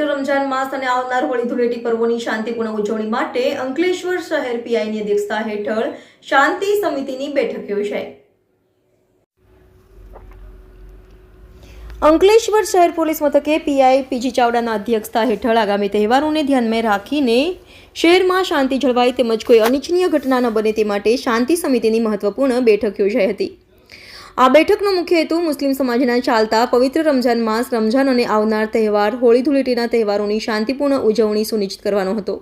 રમજાન માસ અને આવનાર હોળી ધૂળેટી પર્વોની શાંતિપૂર્ણ ઉજવણી માટે અંકલેશ્વર શહેર પીઆઈની અધ્યક્ષતા હેઠળ શાંતિ સમિતિની બેઠક યોજાઈ. અંકલેશ્વર શહેર પોલીસ મથકે પીઆઈ પીજી ચાવડાના અધ્યક્ષતા હેઠળ આગામી તહેવારોને ધ્યાનમાં રાખીને શહેરમાં શાંતિ જળવાય તેમજ કોઈ અનિચ્છનીય ઘટના ન બને તે માટે શાંતિ સમિતિની મહત્વપૂર્ણ બેઠક યોજાઈ હતી. આ બેઠકનો મુખ્ય હેતુ મુસ્લિમ સમાજના ચાલતા પવિત્ર રમઝાન માસ રમઝાન અને આવનાર તહેવાર હોળી ધૂળેટીના તહેવારોની શાંતિપૂર્ણ ઉજવણી સુનિશ્ચિત કરવાનો હતો.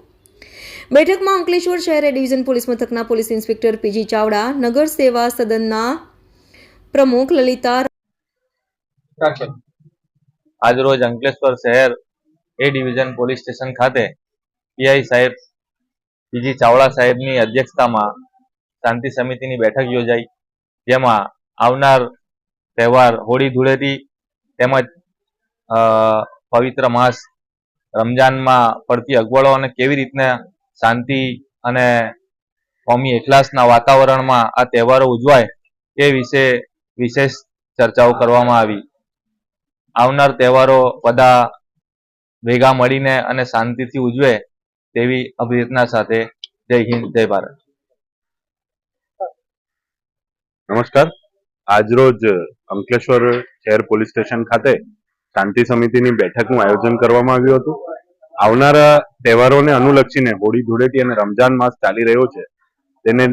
બેઠકમાં અંકલેશ્વર શહેર ડિવિઝન પોલીસ મથકના પોલીસ ઇન્સ્પેક્ટર પીજી ચાવડા, નગર સેવા સદનના પ્રમુખ લલિતા આજરોજ અંકલેશ્વર શહેર એ ડિવિઝન પોલીસ સ્ટેશન ખાતે પીઆઈ સાહેબ પીજી ચાવડા સાહેબની અધ્યક્ષતામાં શાંતિ સમિતિની બેઠક યોજાઈ. જેમાં આવનાર તહેવાર હોળી ધૂળેટી તેમજ પવિત્ર માસ રમજાનમાં પડતી અગવડો અને કેવી રીતને શાંતિ અને કોમી એકલાસના વાતાવરણમાં આ તહેવારો ઉજવાય તે વિશે વિશેષ ચર્ચાઓ કરવામાં આવી. આવનાર તહેવારો બધા ભેગા મળીને અને શાંતિથી ઉજવે તેવી અભ્યર્થના સાથે જય હિન્દ, જય ભારત. નમસ્કાર. આજરોજ અંકલેશ્વર શહેર પોલીસ સ્ટેશન ખાતે શાંતિ સમિતિની બેઠકનું આયોજન કરવામાં આવ્યું હતું. આવનારા તહેવારોને અનુલક્ષીને હોળી ધૂળેટી અને રમજાન માસ ચાલી રહ્યો છે. તેને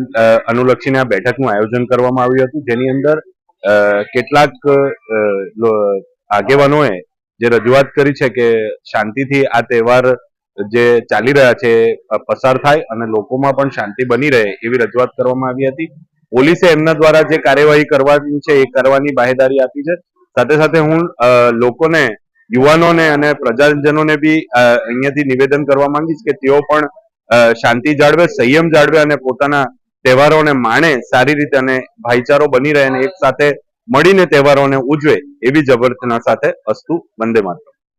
અનુલક્ષીને આ બેઠકનું આયોજન કરવામાં આવ્યું હતું. જેની અંદર કેટલાક આગેવાનોએ જે રજૂઆત કરી છે કે શાંતિથી આ તહેવાર જે ચાલી રહ્યા છે પસાર થાય અને લોકોમાં પણ શાંતિ બની રહે એવી રજૂઆત કરવામાં આવી હતી. પોલીસે એમના દ્વારા જે કાર્યવાહી કરવાની છે એ કરવાની બાહેદારી આપી છે. સાથે સાથે હું લોકોને, યુવાનોને અને પ્રજાજનોને બી અહીંયાથી નિવેદન કરવા માંગીશ કે તેઓ પણ શાંતિ જાળવે, સંયમ જાળવે અને પોતાના તહેવારોને માણે, સારી રીતે અને ભાઈચારો બની રહે અને એક સાથે મળીને તહેવારોને ઉજવે એવી જબરદસ્તના સાથે અસ્તુ વંદે માતરમ.